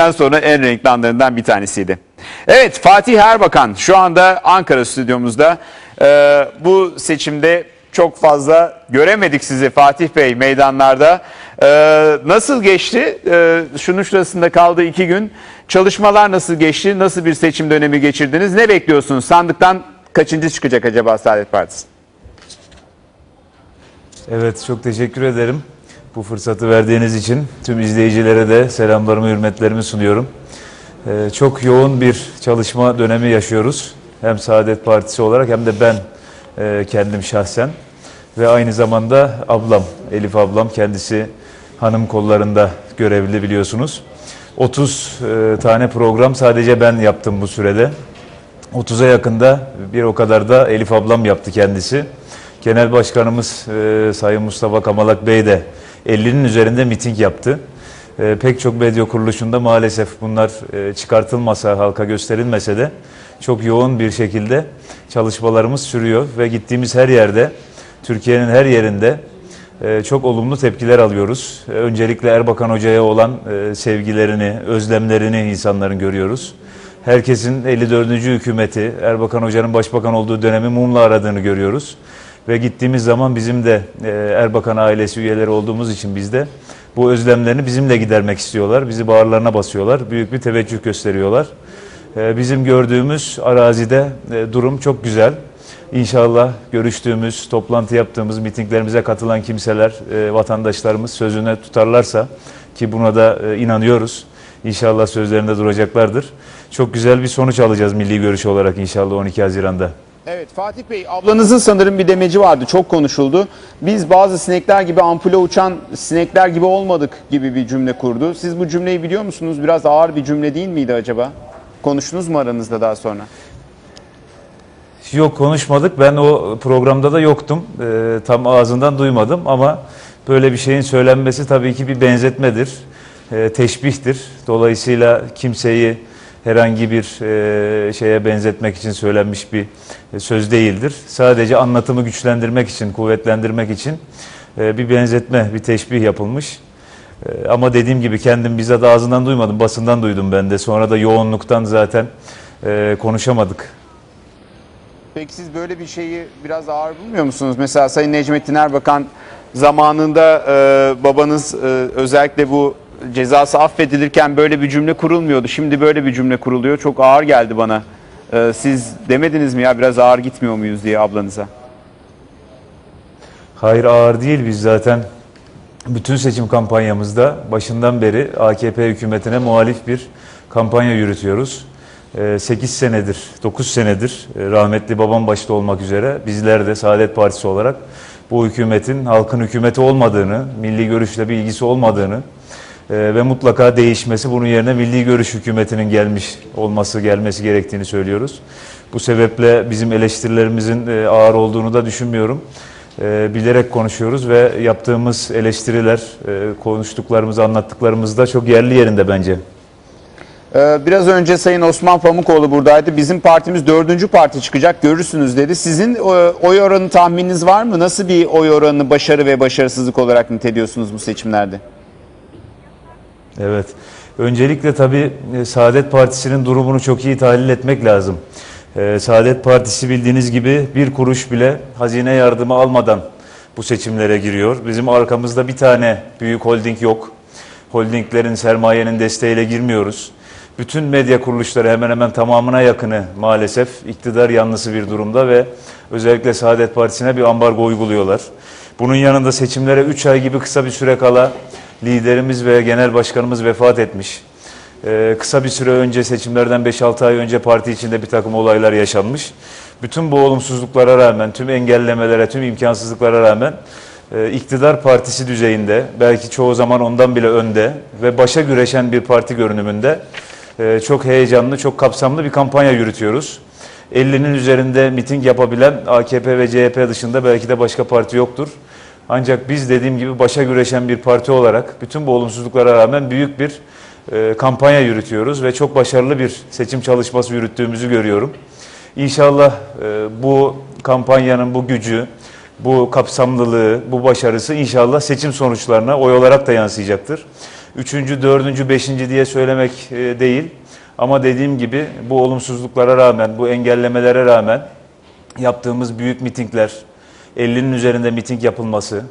seçildikten sonra en renkli anlarından bir tanesiydi. Evet Fatih Erbakan şu anda Ankara stüdyomuzda. Ee, bu seçimde çok fazla göremedik sizi Fatih Bey meydanlarda. Ee, nasıl geçti? Ee, şunun şurasında kaldı iki gün. Çalışmalar nasıl geçti? Nasıl bir seçim dönemi geçirdiniz? Ne bekliyorsunuz? Sandıktan kaçıncı çıkacak acaba Saadet Partisi? Evet çok teşekkür ederim bu fırsatı verdiğiniz için. Tüm izleyicilere de selamlarımı, hürmetlerimi sunuyorum. Ee, çok yoğun bir çalışma dönemi yaşıyoruz. Hem Saadet Partisi olarak hem de ben e, kendim şahsen. Ve aynı zamanda ablam, Elif ablam kendisi hanım kollarında görevli biliyorsunuz. 30 e, tane program sadece ben yaptım bu sürede. 30'a yakında bir o kadar da Elif ablam yaptı kendisi. Genel Başkanımız e, Sayın Mustafa Kamalak Bey de 50'nin üzerinde miting yaptı. E, pek çok medya kuruluşunda maalesef bunlar e, çıkartılmasa, halka gösterilmese de çok yoğun bir şekilde çalışmalarımız sürüyor ve gittiğimiz her yerde, Türkiye'nin her yerinde e, çok olumlu tepkiler alıyoruz. E, Öncelikle Erbakan Hoca'ya olan e, sevgilerini, özlemlerini insanların görüyoruz. Herkesin 54. hükümeti, Erbakan Hoca'nın başbakan olduğu dönemi mumla aradığını görüyoruz. Ve gittiğimiz zaman bizim de e, Erbakan ailesi üyeleri olduğumuz için biz de bu özlemlerini bizimle gidermek istiyorlar. Bizi bağırlarına basıyorlar. Büyük bir teveccüh gösteriyorlar. E, Bizim gördüğümüz arazide e, durum çok güzel. İnşallah görüştüğümüz, toplantı yaptığımız, mitinglerimize katılan kimseler, vatandaşlarımız sözüne tutarlarsa ki buna da inanıyoruz. İnşallah sözlerinde duracaklardır. Çok güzel bir sonuç alacağız milli görüş olarak inşallah 12 Haziran'da. Evet Fatih Bey ablanızın sanırım bir demeci vardı çok konuşuldu. Biz bazı sinekler gibi ampule uçan sinekler gibi olmadık gibi bir cümle kurdu. Siz bu cümleyi biliyor musunuz? Biraz ağır bir cümle değil miydi acaba? Konuştunuz mu aranızda daha sonra? Yok konuşmadık. Ben o programda da yoktum. Ee, tam ağzından duymadım ama böyle bir şeyin söylenmesi tabii ki bir benzetmedir. Ee, teşbihtir. Dolayısıyla kimseyi herhangi bir e, şeye benzetmek için söylenmiş bir e, söz değildir. Sadece anlatımı güçlendirmek için, kuvvetlendirmek için e, bir benzetme, bir teşbih yapılmış. E, ama dediğim gibi kendim bizzat ağzından duymadım, basından duydum ben de. Sonra da yoğunluktan zaten e, konuşamadık. Peki siz böyle bir şeyi biraz ağır bulmuyor musunuz? Mesela Sayın Necmettin Erbakan zamanında e, babanız e, özellikle bu cezası affedilirken böyle bir cümle kurulmuyordu. Şimdi böyle bir cümle kuruluyor. Çok ağır geldi bana. E, siz demediniz mi ya biraz ağır gitmiyor muyuz diye ablanıza? Hayır ağır değil biz zaten bütün seçim kampanyamızda başından beri AKP hükümetine muhalif bir kampanya yürütüyoruz. 8 senedir, 9 senedir e, rahmetli babam başta olmak üzere bizler de Saadet Partisi olarak bu hükümetin halkın hükümeti olmadığını, milli görüşle bir ilgisi olmadığını ve mutlaka değişmesi bunun yerine milli görüş hükümetinin gelmiş olması gelmesi gerektiğini söylüyoruz. Bu sebeple bizim eleştirilerimizin e, ağır olduğunu da düşünmüyorum. E, Bilerek konuşuyoruz ve yaptığımız eleştiriler, e, konuştuklarımız, anlattıklarımız da çok yerli yerinde bence. Ee, Biraz önce Sayın Osman Pamukoğlu buradaydı. Bizim partimiz dördüncü parti çıkacak görürsünüz dedi. Sizin e, oy oranı tahmininiz var mı? Nasıl bir oy oranını başarı ve başarısızlık olarak niteliyorsunuz bu seçimlerde? Evet. Öncelikle tabii e, Saadet Partisi'nin durumunu çok iyi tahlil etmek lazım. Ee, Saadet Partisi bildiğiniz gibi bir kuruş bile hazine yardımı almadan bu seçimlere giriyor. Bizim arkamızda bir tane büyük holding yok. Holdinglerin sermayenin desteğiyle girmiyoruz. Bütün medya kuruluşları hemen hemen tamamına yakını maalesef iktidar yanlısı bir durumda ve özellikle Saadet Partisi'ne bir ambargo uyguluyorlar. Bunun yanında seçimlere 3 ay gibi kısa bir süre kala liderimiz ve genel başkanımız vefat etmiş. Ee, kısa bir süre önce seçimlerden 5-6 ay önce parti içinde bir takım olaylar yaşanmış. Bütün bu olumsuzluklara rağmen, tüm engellemelere, tüm imkansızlıklara rağmen e, iktidar partisi düzeyinde, belki çoğu zaman ondan bile önde ve başa güreşen bir parti görünümünde e, çok heyecanlı, çok kapsamlı bir kampanya yürütüyoruz. 50'nin üzerinde miting yapabilen AKP ve CHP dışında belki de başka parti yoktur. Ancak biz dediğim gibi başa güreşen bir parti olarak bütün bu olumsuzluklara rağmen büyük bir e, kampanya yürütüyoruz ve çok başarılı bir seçim çalışması yürüttüğümüzü görüyorum. İnşallah e, bu kampanyanın bu gücü, bu kapsamlılığı, bu başarısı inşallah seçim sonuçlarına oy olarak da yansıyacaktır. üçüncü, dördüncü, beşinci diye söylemek e, değil. Ama dediğim gibi bu olumsuzluklara rağmen, bu engellemelere rağmen yaptığımız büyük mitingler, 50'nin üzerinde miting yapılması,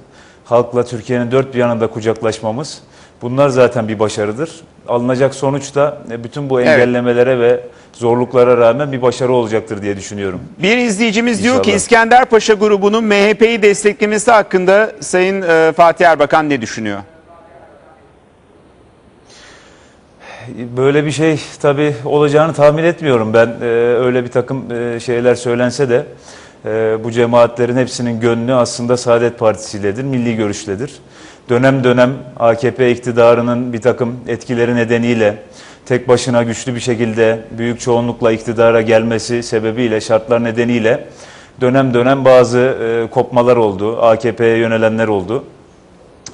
halkla Türkiye'nin dört bir yanında kucaklaşmamız bunlar zaten bir başarıdır. Alınacak sonuç da e, bütün bu engellemelere ve zorluklara rağmen bir başarı olacaktır diye düşünüyorum. Bir izleyicimiz diyor ki İnşallah. İskender Paşa grubunun MHP'yi desteklemesi hakkında Sayın e, Fatih Erbakan ne düşünüyor? Böyle bir şey tabii olacağını tahmin etmiyorum ben. Ee, öyle bir takım e, şeyler söylense de e, bu cemaatlerin hepsinin gönlü aslında Saadet Partisi iledir, milli görüşledir. Dönem dönem AKP iktidarının bir takım etkileri nedeniyle tek başına güçlü bir şekilde büyük çoğunlukla iktidara gelmesi sebebiyle şartlar nedeniyle dönem dönem bazı e, kopmalar oldu, AKP'ye yönelenler oldu.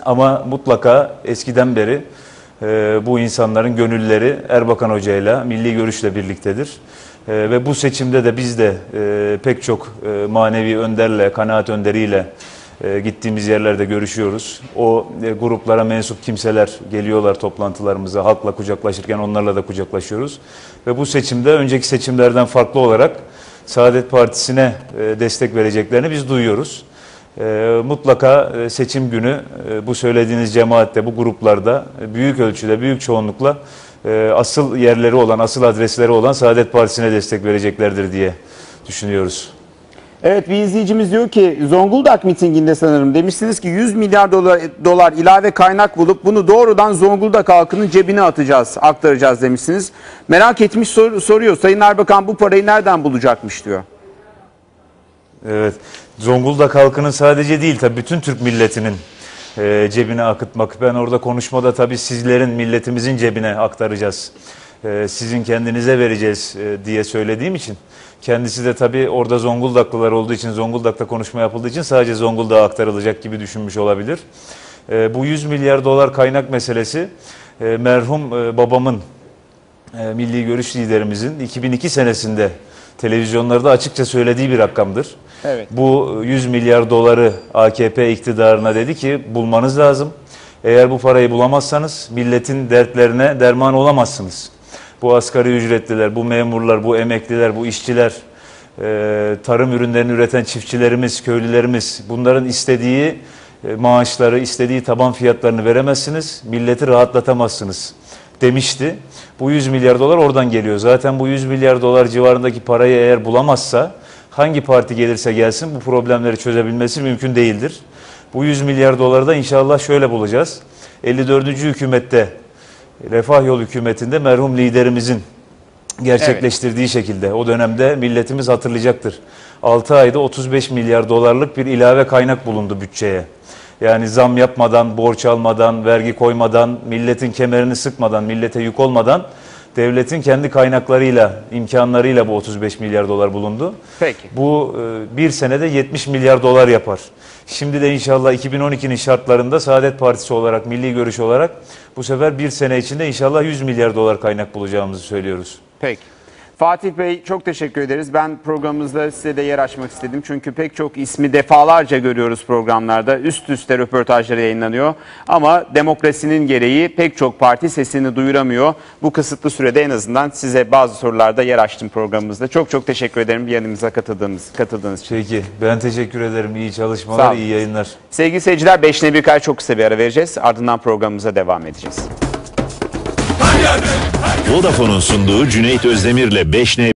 Ama mutlaka eskiden beri e, bu insanların gönülleri Erbakan Hoca ile milli görüşle birliktedir. E, ve bu seçimde de biz de e, pek çok e, manevi önderle, kanaat önderiyle e, gittiğimiz yerlerde görüşüyoruz. O gruplara mensup kimseler geliyorlar toplantılarımıza, halkla kucaklaşırken onlarla da kucaklaşıyoruz. Ve bu seçimde önceki seçimlerden farklı olarak Saadet Partisi'ne destek vereceklerini biz duyuyoruz. E, mutlaka seçim günü e, bu söylediğiniz cemaatte, bu gruplarda e, büyük ölçüde, büyük çoğunlukla e, asıl yerleri olan, asıl adresleri olan Saadet Partisi'ne destek vereceklerdir diye düşünüyoruz. Evet bir izleyicimiz diyor ki Zonguldak mitinginde sanırım demişsiniz ki 100 milyar dolar, dolar ilave kaynak bulup bunu doğrudan Zonguldak halkının cebine atacağız, aktaracağız demişsiniz. Merak etmiş sor- soruyor Sayın Erbakan bu parayı nereden bulacakmış diyor. Evet, Zonguldak halkının sadece değil tabii bütün Türk milletinin e, cebine akıtmak. Ben orada konuşmada tabii sizlerin, milletimizin cebine aktaracağız. E, sizin kendinize vereceğiz e, diye söylediğim için. Kendisi de tabii orada Zonguldaklılar olduğu için, Zonguldak'ta konuşma yapıldığı için sadece Zonguldak'a aktarılacak gibi düşünmüş olabilir. E, bu 100 milyar dolar kaynak meselesi e, merhum e, babamın e, milli görüş liderimizin 2002 senesinde televizyonlarda açıkça söylediği bir rakamdır. Evet. Bu 100 milyar doları AKP iktidarına dedi ki bulmanız lazım. Eğer bu parayı bulamazsanız milletin dertlerine derman olamazsınız. Bu asgari ücretliler, bu memurlar, bu emekliler, bu işçiler, e, tarım ürünlerini üreten çiftçilerimiz, köylülerimiz bunların istediği e, maaşları, istediği taban fiyatlarını veremezsiniz. Milleti rahatlatamazsınız demişti. Bu 100 milyar dolar oradan geliyor. Zaten bu 100 milyar dolar civarındaki parayı eğer bulamazsa hangi parti gelirse gelsin bu problemleri çözebilmesi mümkün değildir. Bu 100 milyar doları da inşallah şöyle bulacağız. 54. hükümette Refah Yol hükümetinde merhum liderimizin gerçekleştirdiği şekilde o dönemde milletimiz hatırlayacaktır. 6 ayda 35 milyar dolarlık bir ilave kaynak bulundu bütçeye. Yani zam yapmadan, borç almadan, vergi koymadan, milletin kemerini sıkmadan, millete yük olmadan devletin kendi kaynaklarıyla, imkanlarıyla bu 35 milyar dolar bulundu. Peki. Bu e, bir senede 70 milyar dolar yapar. Şimdi de inşallah 2012'nin şartlarında Saadet Partisi olarak, milli görüş olarak bu sefer bir sene içinde inşallah 100 milyar dolar kaynak bulacağımızı söylüyoruz. Peki. Fatih Bey çok teşekkür ederiz. Ben programımızda size de yer açmak istedim. Çünkü pek çok ismi defalarca görüyoruz programlarda. Üst üste röportajları yayınlanıyor. Ama demokrasinin gereği pek çok parti sesini duyuramıyor. Bu kısıtlı sürede en azından size bazı sorularda yer açtım programımızda. Çok çok teşekkür ederim yanımıza katıldığınız, katıldığınız için. Peki ben teşekkür ederim. İyi çalışmalar, iyi yayınlar. Sevgili seyirciler 5 ne bir kay çok kısa bir ara vereceğiz. Ardından programımıza devam edeceğiz. Vodafone'un sunduğu Cüneyt Özdemir'le 5N